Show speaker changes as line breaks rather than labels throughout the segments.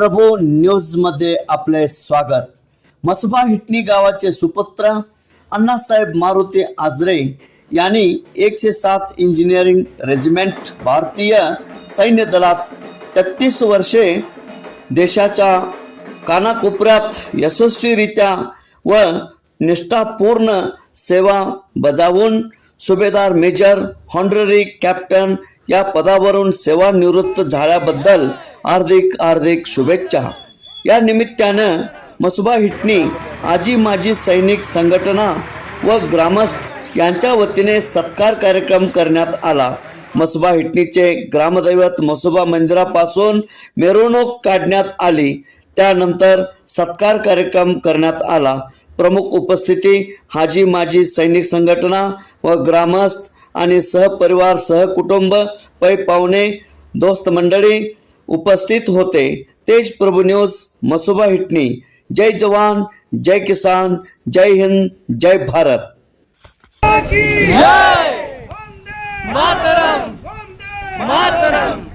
प्रभू न्यूजमध्ये आपले स्वागत. मसबा हिटणी गावाचे सुपुत्र अण्णासाहेब मारुती आजरे यांनी एकशे सात इंजिनिअरिंग रेजिमेंट भारतीय सैन्य दलात तेहतीस वर्षे देशाच्या कानाकोपऱ्यात यशस्वीरित्या व निष्ठापूर्ण सेवा बजावून सुभेदार मेजर हॉनररी कॅप्टन या पदावरून सेवानिवृत्त झाल्याबद्दल हार्दिक हार्दिक शुभेच्छा. या निमित्तानं मसुबा हिटणी आजी माजी सैनिक संघटना व ग्रामस्थ यांच्या वतीने सत्कार कार्यक्रम करण्यात आला. मसुबा हिटणीचे ग्रामदैवत मसुबा मंदिरापासून मिरवणूक काढण्यात आली. त्यानंतर सत्कार कार्यक्रम करण्यात आला. प्रमुख उपस्थिती हाजी माजी सैनिक संघटना व ग्रामस्थ आणि सहपरिवार सहकुटुंब पै पाहुणे दोस्त मंडळी उपस्थित होते. तेज प्रभू न्यूज मसुबा हिटणी जय जवान जय किसान जय हिंद जय भारत.
जय! मातरम! मातरम!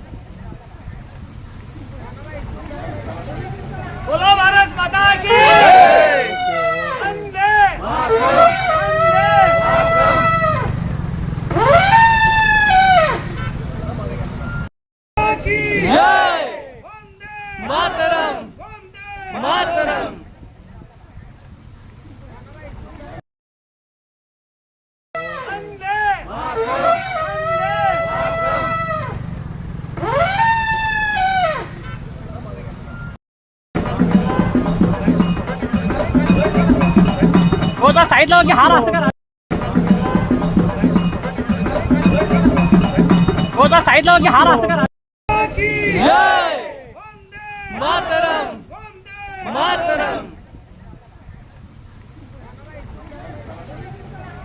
साईडला की हार असं करा. हो तर साईडला की हार असं करा. जय मातरम मातरम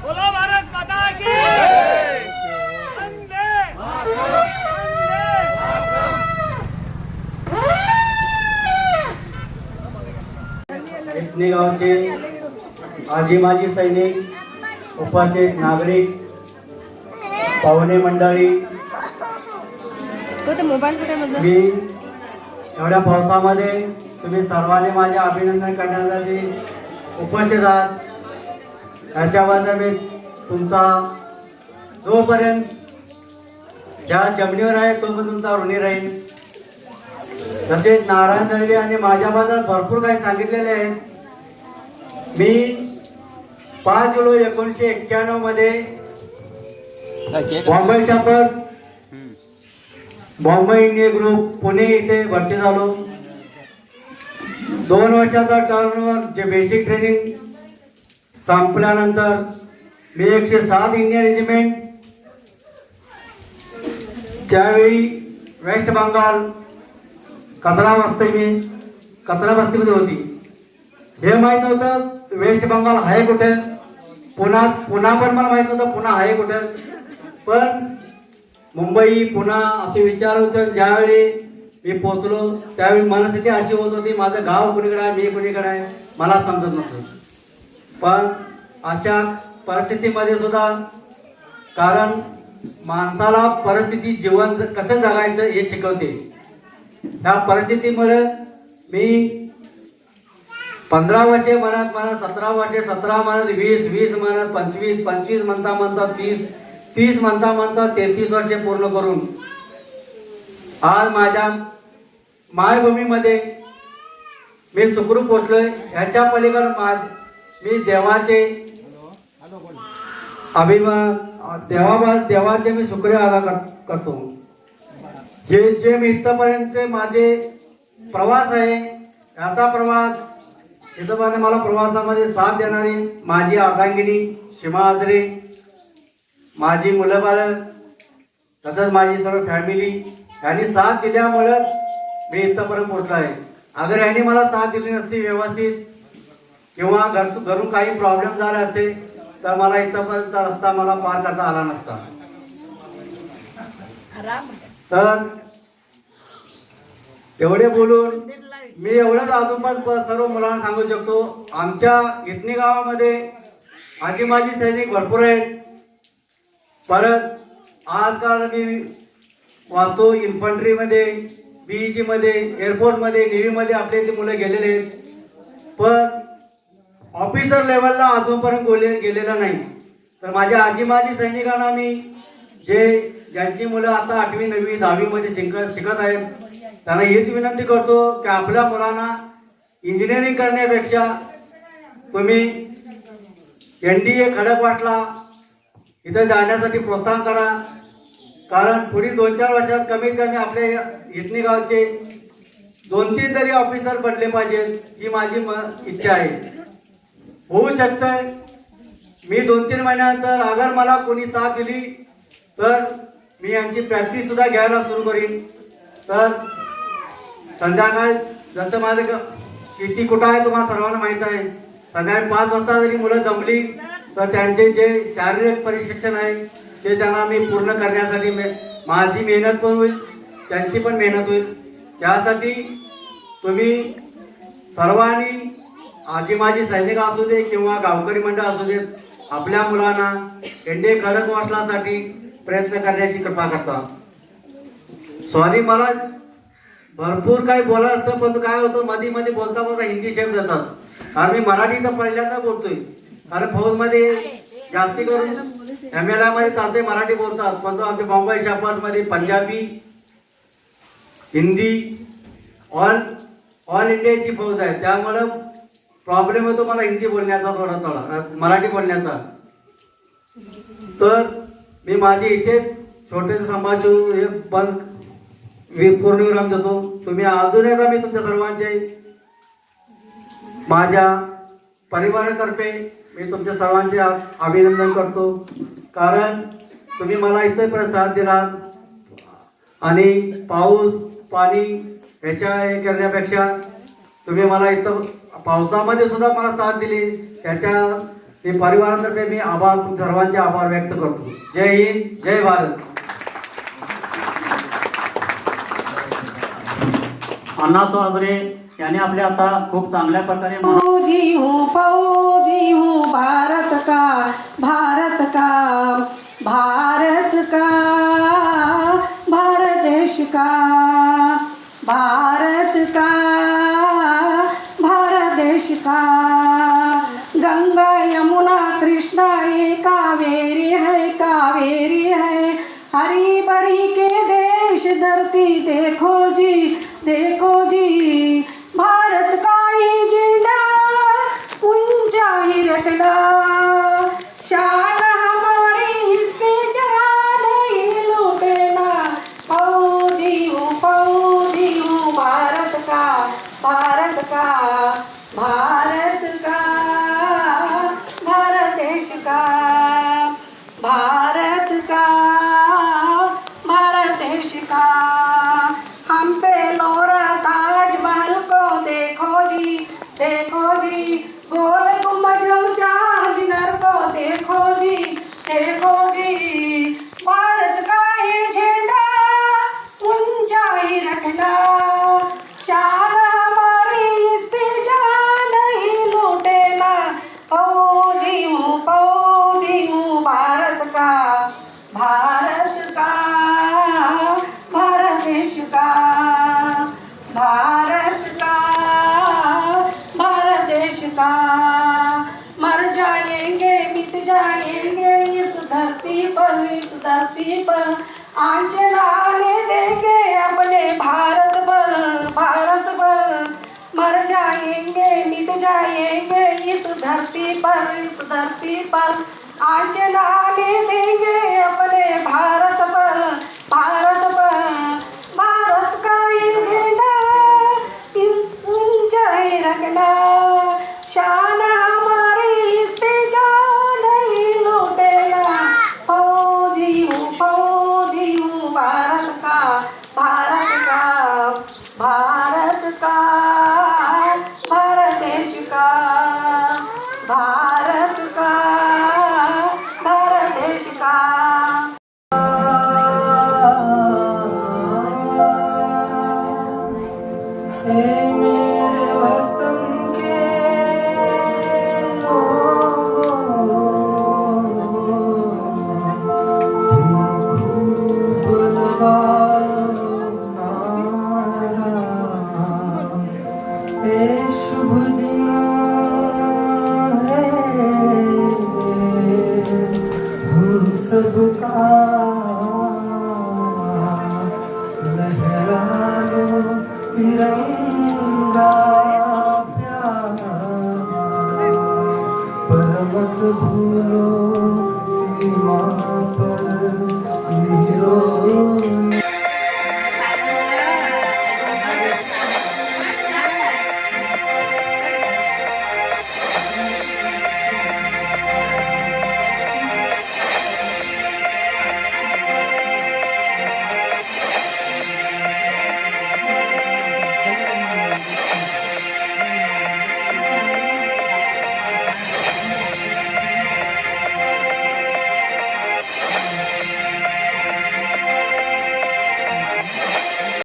बोलो भारत माता की
गावचे आजी माजी सैनिक उपस्थित नागरिक पाहुणे मंडळी
तो ते
मी एवढ्या पावसामध्ये तुम्ही सर्वांनी माझे अभिनंदन करण्यासाठी उपस्थित आहात. याच्याबद्दल मी तुमचा जोपर्यंत ह्या जमिनीवर आहे तोपर्यंत तुमचा ऋणी राहील तसेच नारायण दळवी आणि माझ्याबद्दल भरपूर काही सांगितलेले आहेत. मी पाच जुलै एकोणीसशे एक्क्याण्णवमध्ये Bombay shoppers Bombay India group Pune इथे भरती झालो. दोन वर्षाचा टर्नवर जे बेसिक ट्रेनिंग संपल्यानंतर मी एकशे सात इंडियन रेजिमेंट त्यावेळी वेस्ट बंगाल कचरा वस्ती मी कचरा वस्तीमध्ये होती. हे माहीत नव्हतं वेस्ट बंगाल आहे कुठे? पुन्हा पुन्हा पण मला माहीत नव्हतं पुन्हा आहे कुठं. पण मुंबई पुन्हा असे विचार होते. ज्यावेळी मी पोचलो त्यावेळी मनस्थिती अशी होत होती माझं गाव कुणीकडे आहे मी कुणीकडे आहे मला समजत नव्हतं. पण अशा परिस्थितीमध्ये सुद्धा कारण माणसाला परिस्थिती जीवन कसं जगायचं हे शिकवते. त्या परिस्थितीमुळे मी पंधरा वर्षे म्हणत म्हणत सतरा वर्षे सतरा म्हणत वीस वीस म्हणत पंचवीस पंचवीस म्हणता म्हणता तीस तीस म्हणता म्हणता तेहतीस वर्षे पूर्ण करून. आज माझ्या मायभूमीमध्ये मी सुखरूप पोचलोय. ह्याच्या पलीकडे मा मी देवाचे अभिमान देवा देवाचे मी शुक्रिया अदा कर, करतो. हे जे मी इथपर्यंतचे माझे प्रवास आहे याचा प्रवास इथपर्यंत मला प्रवासामध्ये साथ देणारी माझी अर्धांगिनी सीमा आजरे माझी मुलं बाळं तसंच माझी सर्व फॅमिली यांनी साथ दिल्यामुळं मी इथपर्यंत पोहोचलो आहे. अगर यांनी मला साथ दिली नसती व्यवस्थित किंवा घर घरून काही प्रॉब्लेम झाले असते तर मला इथपर्यंतचा रस्ता मला पार करता आला नसता. तर एवढे बोलून मी एवढंच अधोपद सर्व मुलांना सांगू शकतो आमच्या इटणी गावामध्ये आजी माजी सैनिक भरपूर आहेत. परत आजकाल मी वाचतो इन्फंट्रीमध्ये बीईजी जीमध्ये एअरफोर्समध्ये नेव्हीमध्ये आपले ते मुलं गेलेले आहेत. पण ऑफिसर लेवलला अजूनपर्यंत गोले गेलेला नाही. तर माझ्या आजी माजी सैनिकांना मी जे ज्यांची मुलं आता आठवी नववी दहावीमध्ये शिकत शिकत आहेत त्यांना हीच विनंती करतो की आपल्या मुलांना इंजिनिअरिंग करण्यापेक्षा तुम्ही एन डी ए खडकवाटला इथं जाण्यासाठी प्रोत्साहन करा. कारण पुढील दोन चार वर्षात कमीत कमी आपल्या इटणी गावचे दोन तीन तरी ऑफिसर बनले पाहिजेत ही माझी म इच्छा आहे. होऊ शकतं मी दोन तीन महिन्यानंतर अगर मला कोणी साथ दिली तर मी यांची प्रॅक्टिस सुद्धा घ्यायला सुरू करीन. तर संध्याकाळी जसं माझं शेती कुठं आहे तुम्हाला सर्वांना माहीत आहे. संध्याकाळी पाच वाजता जरी मुलं जमली तर त्यांचे जे शारीरिक प्रशिक्षण आहे ते त्यांना मी पूर्ण करण्यासाठी मे माझी मेहनत पण होईल त्यांची पण मेहनत होईल. त्यासाठी तुम्ही सर्वांनी आजी माझी सैनिक असू दे किंवा गावकरी मंडळ असू देत आपल्या मुलांना एंडे खडक वाचण्यासाठी प्रयत्न करण्याची कृपा करता. सॉरी मला भरपूर काही बोला असतं पण काय होतं मध्ये मध्ये बोलता बोलता हिंदी शब्द जातात कारण मी मराठी तर पहिल्यांदा बोलतोय. कारण फौजमध्ये जास्ती करून एम एलमध्ये चालते मराठी बोलतात. पण तो आमच्या बॉम्बे मध्ये पंजाबी हिंदी ऑल ऑल इंडियाची फौज आहे. त्यामुळं प्रॉब्लेम होतो मला हिंदी बोलण्याचा थोडा थोडा मराठी बोलण्याचा. तर मी माझे इथेच छोटेसे संभाषण हे बंद पूर्णविराम देतो. तुम्ही अजून एकदा मी तुमच्या सर्वांचे माझ्या परिवारातर्फे मी तुमच्या सर्वांचे अभिनंदन करतो. कारण तुम्ही मला इथं साथ दिला आणि पाऊस पाणी ह्याच्या हे करण्यापेक्षा तुम्ही मला इथं पावसामध्ये सुद्धा मला साथ दिली. त्याच्या परिवारातर्फे मी आभार तुमच्या सर्वांचे आभार व्यक्त करतो. जय हिंद जय भारत.
अण्णा सोहरे यांनी आपल्या आता खूप चांगल्या प्रकारे
फौजी हूँ फौजी हूँ भारत का भारत का भारत का भारत देश का भारत का भारत देश का. धरती पर आंचल आने देंगे अपने भारत पर भारत पर। मर जाएँगे, मिट जाएँगे इस धरती पर, इस धरती पर। आंचल आने देंगे अपने भारत पर भारत पर। ধুলো
সীমা